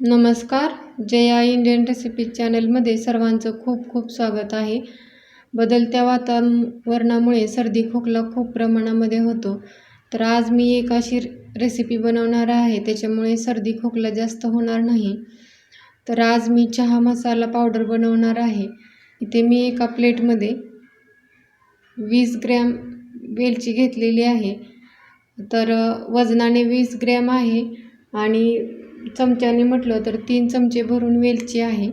नमस्कार Jaya Indian recipe चॅनलमध्ये सर्वांचं खूप खूप स्वागत आहे. बदलत्या वातावरणामुळे सर्दी खोकला खूप प्रमाणामध्ये होतो. तर आज मी एक अशी रेसिपी बनवणार आहे त्याच्यामुळे सर्दी खोकला जास्त होणार नाही. तर आज मी चहा मसाला पावडर बनवणार आहे. इथे मी एका प्लेटमध्ये वीस ग्रॅम वेलची घेतलेली आहे. तर वजनाने वीस ग्रॅम आहे आणि चमच्याने म्हटलं तर तीन चमचे भरून वेलची आहे.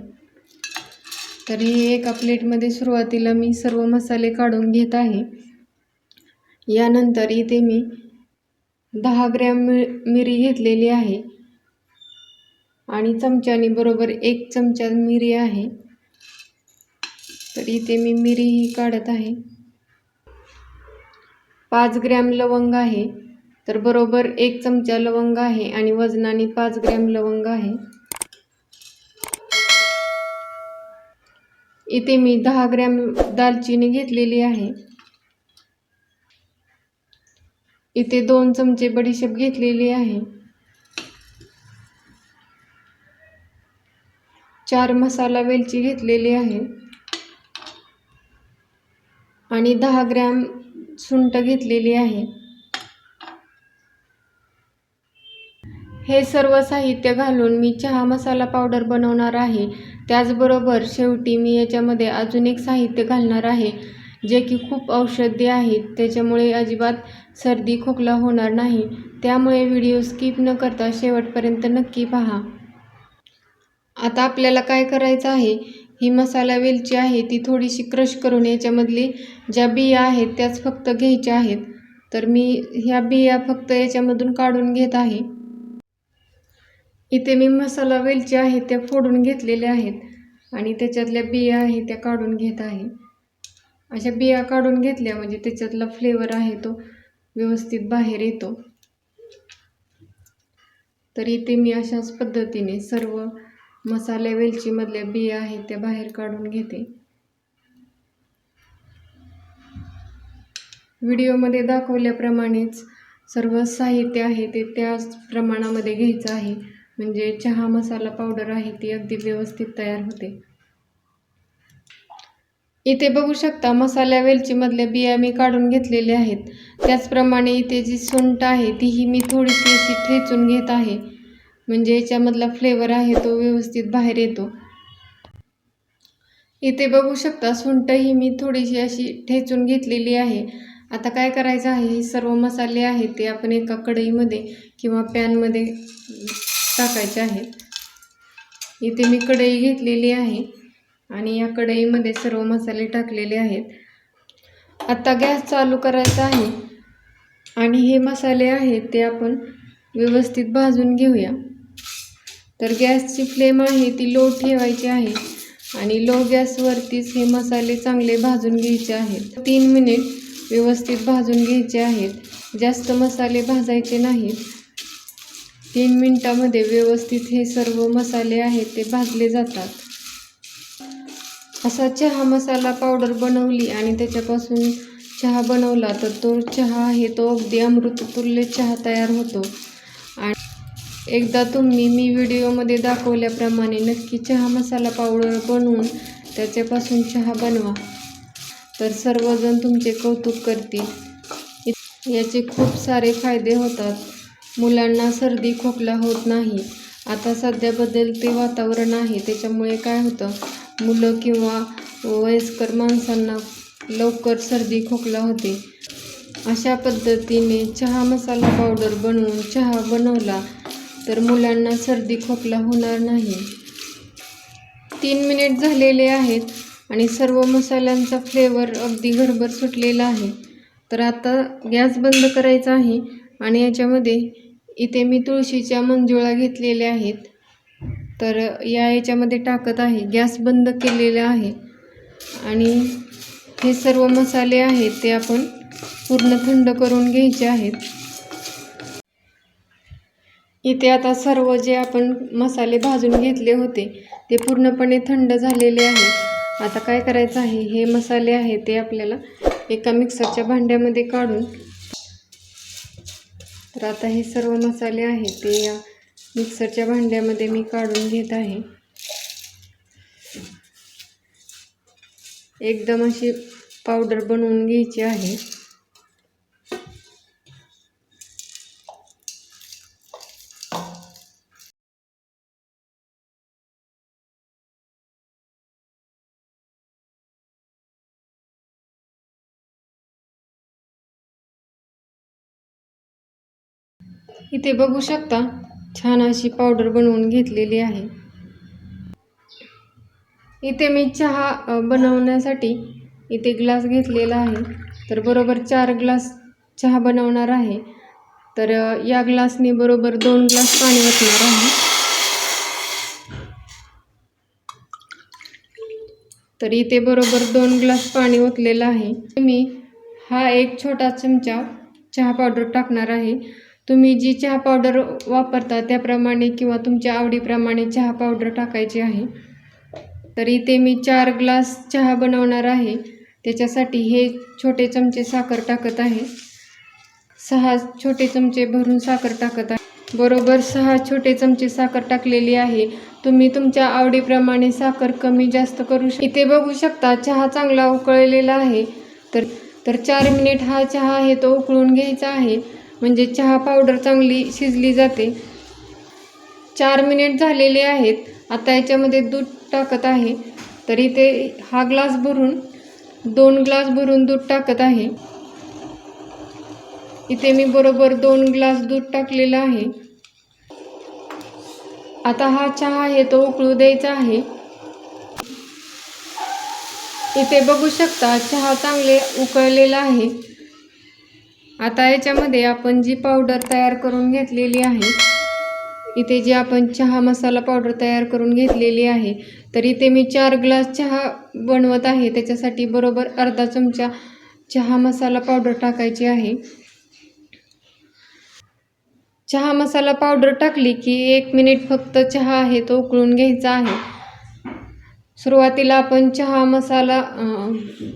तर ही एका प्लेटमध्ये सुरुवातीला मी सर्व मसाले काढून घेत आहे. यानंतर इथे मी दहा ग्रॅम मि मिरी घेतलेली आहे. आणि चमच्याने बरोबर एक चमचा मिरी आहे. तर इथे मी मिरी ही काढत आहे. पाच ग्रॅम लवंग आहे. तर बरोबर एक चमचा लवंग आहे आणि वजनाने पाच ग्रॅम लवंग आहे. इथे मी दहा ग्रॅम दालचिनी घेतलेली आहे. इथे दोन चमचे बडीशेप घेतलेली आहे. चार मसाला वेलची घेतलेली आहे. आणि दहा ग्रॅम सुंट घेतलेली आहे. हे सर्व साहित्य घालून मी चहा मसाला पावडर बनवणार आहे. त्याचबरोबर शेवटी मी याच्यामध्ये अजून एक साहित्य घालणार आहे जे की खूप औषधी आहेत त्याच्यामुळे अजिबात सर्दी खोकला होणार नाही. त्यामुळे व्हिडिओ स्किप न करता शेवटपर्यंत नक्की पहा. आता आपल्याला काय करायचं आहे? ही मसाला वेलची आहे ती थोडीशी क्रश करून याच्यामधली ज्या बिया आहेत त्याच फक्त घ्यायच्या आहेत. तर मी ह्या बिया फक्त याच्यामधून काढून घेत आहे. इथे मी मसाला वेलची आहे त्या फोडून घेतलेल्या आहेत. आणि त्याच्यातल्या बिया आहे त्या काढून घेत आहे. अशा बिया काढून घेतल्या म्हणजे त्याच्यातला फ्लेवर आहे तो व्यवस्थित बाहेर येतो. तर इथे मी अशाच पद्धतीने सर्व मसाले वेलचीमधल्या बिया आहेत त्या बाहेर काढून घेते. व्हिडिओमध्ये दाखवल्याप्रमाणेच सर्व साहित्य आहे ते त्याच प्रमाणामध्ये घ्यायचं आहे. म्हणजे चहा मसाला पावडर आहे ती अगदी व्यवस्थित तयार होते. इथे बघू शकता मसाल्या वेलचीमधल्या बिया मी काढून घेतलेल्या आहेत. त्याचप्रमाणे इथे जी सुंट आहे तीही मी थोडीशी अशी ठेचून घेत आहे. म्हणजे याच्यामधला फ्लेवर आहे तो व्यवस्थित बाहेर येतो. इथे बघू शकता सुंठही मी थोडीशी अशी ठेचून घेतलेली आहे. आता काय करायचं आहे? हे सर्व मसाले आहेत ते आपण एका कढईमध्ये किंवा पॅनमध्ये टाकायचे आहेत. इथे मी कढई घेतलेली आहे आणि या कढईमध्ये सर्व मसाले टाकलेले आहेत. आता गॅस चालू करायचा आहे आणि हे मसाले आहेत ते आपण व्यवस्थित भाजून घेऊया. तर गॅसची फ्लेम आहे ती लो ठेवायची आहे आणि लो गॅसवरतीच हे मसाले चांगले भाजून घ्यायचे आहेत. तीन मिनिट व्यवस्थित भाजून घ्यायचे आहेत. जास्त मसाले भाजायचे नाहीत. तीन मिनटामध्ये व्यवस्थित हे सर्व मसाले आहेत ते भाजले जातात. असा चहा मसाला पावडर बनवली आणि त्याच्यापासून चहा बनवला तर तो चहा आहे तो अगदी अमृततुल्य चहा तयार होतो. आणि एकदा तुम्ही मी व्हिडिओमध्ये दाखवल्याप्रमाणे नक्की चहा मसाला पावडर बनवून त्याच्यापासून चहा बनवा. तर सर्वजण तुमचे कौतुक करतील. याचे खूप सारे फायदे होतात. मुलांना सर्दी खोकला होत नाही. आता सध्या बदलते वातावरण आहे. त्याच्यामुळे काय होतं? मुलं किंवा वयस्कर माणसांना लवकर सर्दी खोकला होते. अशा पद्धतीने चहा मसाला पावडर बनवून चहा बनवला तर मुलांना सर्दी खोकला होणार नाही. तीन मिनिट झालेले आहेत आणि सर्व मसाल्यांचा फ्लेवर अगदी घरभर सुटलेला आहे. तर आता गॅस बंद करायचा आहे आणि याच्यामध्ये इथे मी तुळशीच्या मंजुळा घेतलेल्या आहेत. तर या याच्यामध्ये टाकत आहे. गॅस बंद केलेला आहे. आणि हे सर्व मसाले आहेत ते आपण पूर्ण थंड करून घ्यायचे आहेत. इथे आता सर्व जे आपण मसाले भाजून घेतले होते ते पूर्णपणे थंड झालेले आहे आता काय करायचं आहे? हे मसाले आहेत ते आपल्याला एका मिक्सरच्या भांड्यामध्ये काढून तर आता हे सर्व मसाले आहेत ते या मिक्सरच्या भांड्यामध्ये मी काढून घेत आहे. एकदम अशी पावडर बनवून घ्यायची आहे. इथे बघू शकता छान अशी पावडर बनवून घेतलेली आहे. इथे मी चहा बनवण्यासाठी इथे ग्लास घेतलेला आहे. तर बरोबर चार ग्लास चहा बनवणार आहे. तर या ग्लासने बरोबर दोन ग्लास पाणी ओतणार आहे. तर इथे बरोबर दोन ग्लास पाणी ओतलेलं आहे. मी हा एक छोटा चमचा चहा पावडर टाकणार आहे. तुम्ही जी चहा पावडर वापरता त्याप्रमाणे किंवा तुमच्या आवडीप्रमाणे चहा पावडर टाकायची आहे. तर इथे मी चार ग्लास चहा बनवणार आहे. त्याच्यासाठी हे छोटे चमचे साखर टाकत आहे. सहा छोटे चमचे भरून साखर टाकत आहे. बरोबर सहा छोटे चमचे साखर टाकलेली आहे. तुम्ही तुमच्या आवडीप्रमाणे साखर कमी जास्त करू शक इथे बघू शकता चहा चांगला उकळलेला आहे. तर तर चार मिनिट हा चहा आहे तो उकळून घ्यायचा आहे. म्हणजे चहा पावडर चांगली शिजली जाते. चार मिनिट झालेले आहेत. आता याच्यामध्ये दूध टाकत आहे. तर इथे हा ग्लास भरून दोन ग्लास भरून दूध टाकत आहे. इथे मी बरोबर दोन ग्लास दूध टाकलेलं आहे. आता हा चहा आहे तो उकळू द्यायचा आहे. इथे बघू शकता चहा चांगले उकळलेला आहे. आता याच्यामध्ये आपण जी पावडर तयार करून घेतलेली आहे इथे जी आपण चहा मसाला पावडर तयार करून घेतलेली आहे तर इथे मी चार ग्लास चहा बनवत आहे. त्याच्यासाठी बरोबर अर्धा चमचा चहा मसाला पावडर टाकायची आहे. चहा मसाला पावडर टाकली की एक मिनिट फक्त चहा आहे तो उकळून घ्यायचा आहे. सुरुवातीला आपण चहा मसाला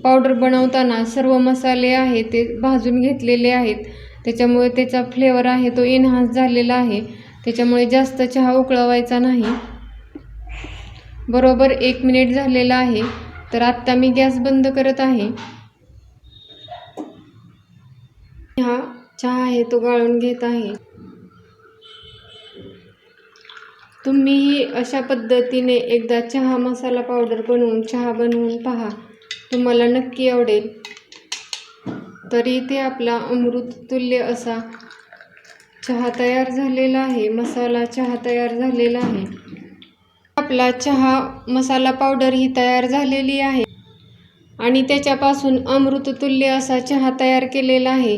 पावडर बनवताना सर्व मसाले आहे ते भाजून घेतलेले आहेत. त्याच्यामुळे त्याचा फ्लेवर आहे तो इन्हान्स झालेला आहे. त्याच्यामुळे जास्त चहा उकळवायचा नाही. बरोबर एक मिनिट झालेला आहे. तर आत्ता मी गॅस बंद करत आहे. हा चहा आहे तो गाळून घेत आहे. तुम्हीही अशा पद्धतीने एकदा चहा मसाला पावडर बनवून चहा बनवून पहा. तुम्हाला नक्की आवडेल. तरी ते आपला अमृततुल्य असा चहा तयार झालेला आहे मसाला चहा तयार झालेला आहे. आपला चहा मसाला पावडर ही तयार झालेली आहे. आणि त्याच्यापासून अमृततुल्य असा चहा तयार केलेला आहे.